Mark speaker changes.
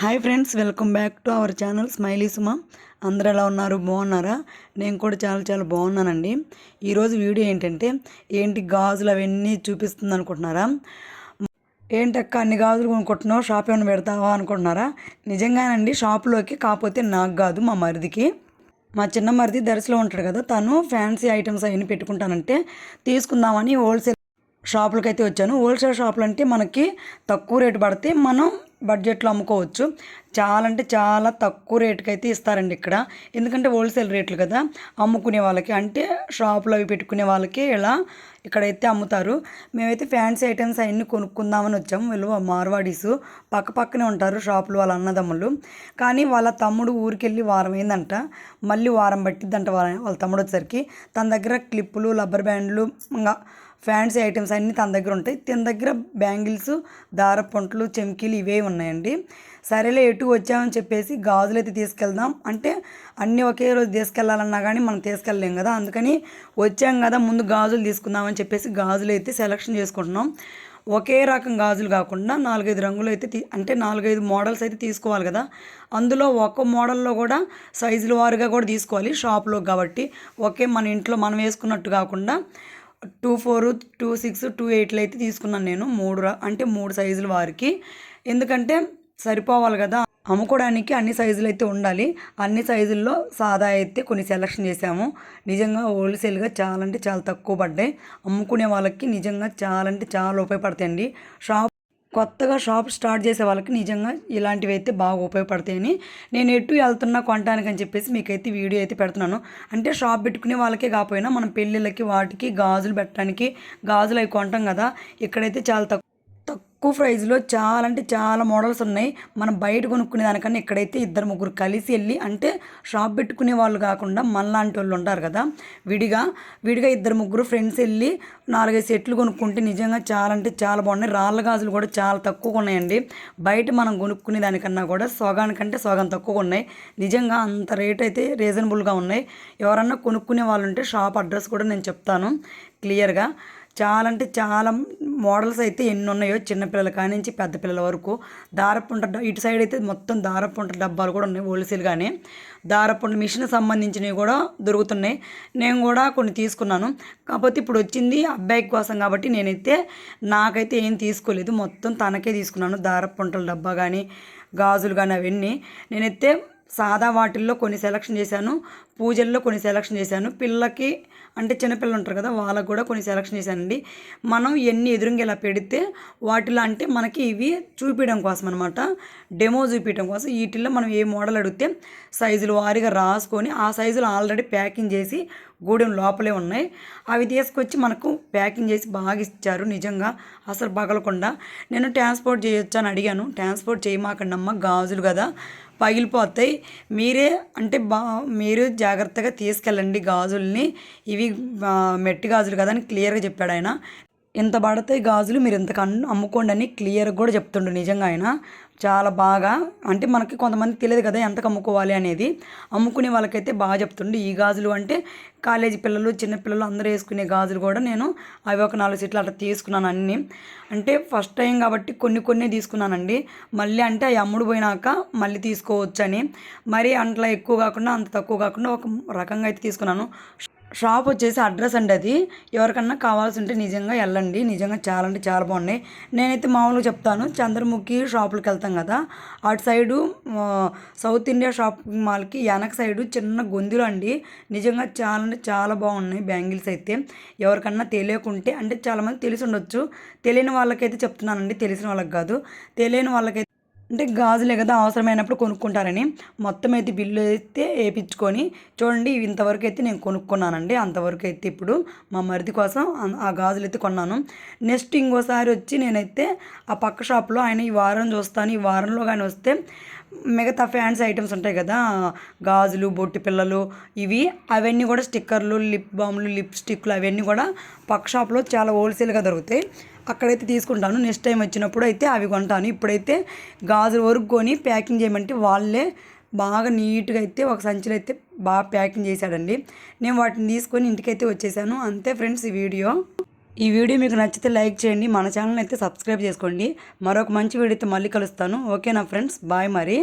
Speaker 1: Hi friends welcome back to our channel smiley Suma. అందరు ఎలా ఉన్నారు? బాగున్నారా? నేను కూడా చాలా చాలా బాగున్నానండి. ఈరోజు వీడియో ఏంటంటే ఏంటి గాజులు అవన్నీ చూపిస్తుంది అనుకుంటున్నారా? ఏంటక్క అన్ని గాజులు కొనుక్కుంటున్నావు? షాప్ ఏమైనా పెడతావా అనుకుంటున్నారా? నిజంగానండి షాప్లోకి కాకపోతే నాకు కాదు మా మరిదికి. మా చిన్న మరిది దర్శలో ఉంటాడు కదా తను ఫ్యాన్సీ ఐటమ్స్ అవన్నీ పెట్టుకుంటానంటే తీసుకుందామని హోల్సేల్ షాపులకి అయితే వచ్చాను. హోల్సేల్ షాపులు అంటే మనకి తక్కువ రేటు పడితే మనం బడ్జెట్లో అమ్ముకోవచ్చు. చాలా అంటే చాలా తక్కువ రేటుకి అయితే ఇస్తారండి ఇక్కడ. ఎందుకంటే హోల్సేల్ రేట్లు కదా. అమ్ముకునే వాళ్ళకి అంటే షాపులు అవి పెట్టుకునే వాళ్ళకి ఇలా ఇక్కడైతే అమ్ముతారు. మేమైతే ఫ్యాన్సీ ఐటమ్స్ అవన్నీ కొనుక్కుందామని వచ్చాము. వీళ్ళు మార్వాడీస్. పక్క పక్కనే ఉంటారు షాపులు వాళ్ళ అన్నదమ్ములు. కానీ వాళ్ళ తమ్ముడు ఊరికెళ్ళి వారం అయిందంట మళ్ళీ వారం పట్టిద్దంట వాళ్ళ వాళ్ళ తమ్ముడు వచ్చేసరికి. తన దగ్గర క్లిప్పులు రబ్బర్ బ్యాండ్లు ఇంకా ఫ్యాన్సీ ఐటమ్స్ అన్నీ తన దగ్గర ఉంటాయి. తన దగ్గర బ్యాంగిల్స్ దారపుంట్లు చెమ్కీలు ఇవే ఉన్నాయండి. సరేలే ఎటు వచ్చామని చెప్పేసి గాజులు అయితే తీసుకెళ్దాం. అంటే అన్నీ ఒకే రోజు తీసుకెళ్ళాలన్నా కానీ మనం తీసుకెళ్ళలేం కదా. అందుకని వచ్చాం కదా ముందు గాజులు తీసుకుందామని చెప్పేసి గాజులు అయితే సెలక్షన్ చేసుకుంటున్నాం. ఒకే రకం గాజులు కాకుండా నాలుగైదు రంగులు అయితే తీ అంటే నాలుగైదు మోడల్స్ అయితే తీసుకోవాలి కదా. అందులో ఒక్క మోడల్లో కూడా సైజుల వారుగా కూడా తీసుకోవాలి షాప్లో కాబట్టి. ఒకే మన ఇంట్లో మనం వేసుకున్నట్టు కాకుండా two four two six two ఎయిట్లు అయితే తీసుకున్నాను నేను. మూడు అంటే మూడు సైజుల వారికి. ఎందుకంటే సరిపోవాలి కదా. అమ్ముకోవడానికి అన్ని సైజులు అయితే ఉండాలి. అన్ని సైజుల్లో సాదా అయితే కొన్ని సెలెక్షన్ చేసాము నిజంగా హోల్సేల్గా చాలా అంటే చాలా తక్కువ పడ్డాయి. అమ్ముకునే వాళ్ళకి నిజంగా చాలా అంటే చాలా ఉపయోగపడతాయండి. షాప్ కొత్తగా షాప్ స్టార్ట్ చేసే వాళ్ళకి నిజంగా ఇలాంటివి అయితే బాగా ఉపయోగపడతాయని. నేను ఎటు వెళ్తున్నా కొనడానికి అని చెప్పేసి మీకైతే వీడియో అయితే పెడుతున్నాను. అంటే షాప్ పెట్టుకునే వాళ్ళకే కాకపోయినా మనం పెళ్ళిళ్ళకి వాటికి గాజులు పెట్టడానికి గాజులు అవి కొంటాం కదా. ఇక్కడైతే చాలా తక్కువ ప్రైజ్లో ప్రైస్లో చాలా అంటే చాలా మోడల్స్ ఉన్నాయి. మనం బయట కొనుక్కునే దానికన్నా ఇక్కడైతే ఇద్దరు ముగ్గురు కలిసి వెళ్ళి అంటే షాప్ పెట్టుకునే వాళ్ళు కాకుండా మనలాంటి వాళ్ళు ఉంటారు కదా. విడిగా విడిగా ఇద్దరు ముగ్గురు ఫ్రెండ్స్ వెళ్ళి నాలుగైదు సెట్లు కొనుక్కుంటే నిజంగా చాలా అంటే చాలా బాగున్నాయి. రాళ్ళ గాజులు కూడా చాలా తక్కువగా ఉన్నాయండి. బయట మనం కొనుక్కునే దానికన్నా కూడా సగానికంటే సగం తక్కువగా ఉన్నాయి. నిజంగా అంత రేట్ అయితే రీజనబుల్గా ఉన్నాయి. ఎవరన్నా కొనుక్కునే వాళ్ళు ఉంటే షాప్ అడ్రస్ కూడా నేను చెప్తాను. క్లియర్గా. చాలా అంటే చాలా మోడల్స్ అయితే ఎన్ని ఉన్నాయో చిన్నపిల్లల కానించి పెద్ద పిల్లల వరకు. దారపుంట డ- ఇటు సైడ్ అయితే మొత్తం దారపుంట డబ్బాలు కూడా ఉన్నాయి హోల్సేల్గానే దారపుంట మిషన్ సంబంధించినవి కూడా దొరుకుతున్నాయి. నేను కూడా కొన్ని తీసుకున్నాను. కాకపోతే ఇప్పుడు వచ్చింది అబ్బాయి కోసం కాబట్టి నేనైతే నాకైతే ఏం తీసుకోలేదు. మొత్తం తనకే తీసుకున్నాను. దారపుంటల డబ్బా కానీ గాజులు కానీ అవన్నీ. నేనైతే సాదా వాటిల్లో కొన్ని సెలక్షన్ చేశాను పూజల్లో కొన్ని సెలెక్షన్ చేశాను. పిల్లకి అంటే చిన్నపిల్లలు ఉంటారు కదా వాళ్ళకు కూడా కొన్ని సెలెక్షన్ చేశానండి. మనం ఎన్ని ఎదురుగా ఇలా పెడితే వాటిలో అంటే మనకి ఇవి చూపించడం కోసం అనమాట డెమో చూపించడం కోసం. వీటిల్లో మనం ఏ మోడల్ అడిగితే సైజులు వారీగా రాసుకొని ఆ సైజులు ఆల్రెడీ ప్యాకింగ్ చేసి గూడెం లోపలే ఉన్నాయి. అవి తీసుకొచ్చి మనకు ప్యాకింగ్ చేసి బాగా ఇచ్చారు. నిజంగా అసలు పగలకుండా. నేను ట్రాన్స్పోర్ట్ చేయొచ్చు అని అడిగాను. ట్రాన్స్పోర్ట్ చేయమాకండి అమ్మ గాజులు కదా. పగిలిపోతాయి. మీరే అంటే బా మీరు జాగ్రత్తగా తీసుకెళ్ళండి గాజుల్ని. ఇవి మెట్టి గాజులు కదా అని క్లియర్గా చెప్పాడు ఆయన. ఇంత పడతాయి గాజులు మీరు ఇంత కన్ను అమ్ముకోండి అని క్లియర్గా కూడా చెప్తుండు నిజంగా ఆయన. చాలా బాగా అంటే మనకి కొంతమంది తెలియదు కదా ఎంతకు అమ్ముకోవాలి అనేది. అమ్ముకునే వాళ్ళకైతే బాగా చెప్తుండు. ఈ గాజులు అంటే కాలేజీ పిల్లలు చిన్న పిల్లలు అందరూ వేసుకునే గాజులు కూడా నేను అవి ఒక నాలుగు సెట్లు అట్లా తీసుకున్నాను అన్నీ. అంటే ఫస్ట్ టైం కాబట్టి కొన్ని కొన్ని తీసుకున్నానండి. మళ్ళీ అంటే అవి అమ్ముడు పోయినాక మళ్ళీ తీసుకోవచ్చు అని మరీ అంతలా ఎక్కువ కాకుండా అంత తక్కువ కాకుండా ఒక రకంగా అయితే తీసుకున్నాను. షాప్ వచ్చేసి అడ్రస్ అండి అది. ఎవరికన్నా కావాల్సి ఉంటే నిజంగా వెళ్ళండి. నిజంగా చాలా అంటే చాలా బాగున్నాయి. నేనైతే మామూలుగా చెప్తాను. చంద్రముఖి షాపులకు వెళ్తాం కదా. అటు సైడు సౌత్ ఇండియా షాపింగ్ మాల్కి వెనక సైడు చిన్న గొంతులు అండి. నిజంగా చాలా అంటే చాలా బాగున్నాయి బ్యాంగిల్స్ అయితే. ఎవరికన్నా తెలియకుంటే అంటే చాలామంది తెలిసి ఉండొచ్చు. తెలియని వాళ్ళకైతే చెప్తున్నానండి. తెలిసిన వాళ్ళకి కాదు. తెలియని వాళ్ళకైతే అంటే గాజులే కదా అవసరమైనప్పుడు కొనుక్కుంటారని. మొత్తం అయితే బిల్లు అయితే వేయించుకొని చూడండి ఇంతవరకు అయితే నేను కొనుక్కున్నానండి. అంతవరకు అయితే ఇప్పుడు మా మరిది కోసం ఆ- ఆ గాజులు అయితే కొన్నాను. నెక్స్ట్ ఇంకోసారి వచ్చి నేనైతే ఆ పక్క షాప్లో ఆయన ఈ వారం చూస్తాను. ఈ వారంలో కానీ వస్తే మిగతా ఫ్యాన్స్ ఐటమ్స్ ఉంటాయి కదా గాజులు బొట్టి పిల్లలు ఇవి అవన్నీ కూడా స్టిక్కర్లు లిప్ బామ్లు లిప్స్టిక్లు అవన్నీ కూడా పక్క షాప్లో చాలా హోల్సేల్గా దొరుకుతాయి. అక్కడైతే తీసుకుంటాను. నెక్స్ట్ టైం వచ్చినప్పుడు అయితే అవి కొంటాను. ఇప్పుడైతే గాజులు వరకు కొని ప్యాకింగ్ చేయమంటే వాళ్ళే బాగా నీట్గా అయితే ఒక సంచిలో అయితే బాగా ప్యాకింగ్ చేశాడండి. నేను వాటిని తీసుకొని ఇంటికైతే వచ్చేసాను. అంతే ఫ్రెండ్స్ ఈ వీడియో. ఈ వీడియో మీకు నచ్చితే లైక్ చేయండి. మన ఛానల్ అయితే సబ్స్క్రైబ్ చేసుకోండి. మరొక మంచి వీడియోతో మళ్ళీ కలుస్తాను. ఓకే నా ఫ్రెండ్స్? బాయ్ మరి.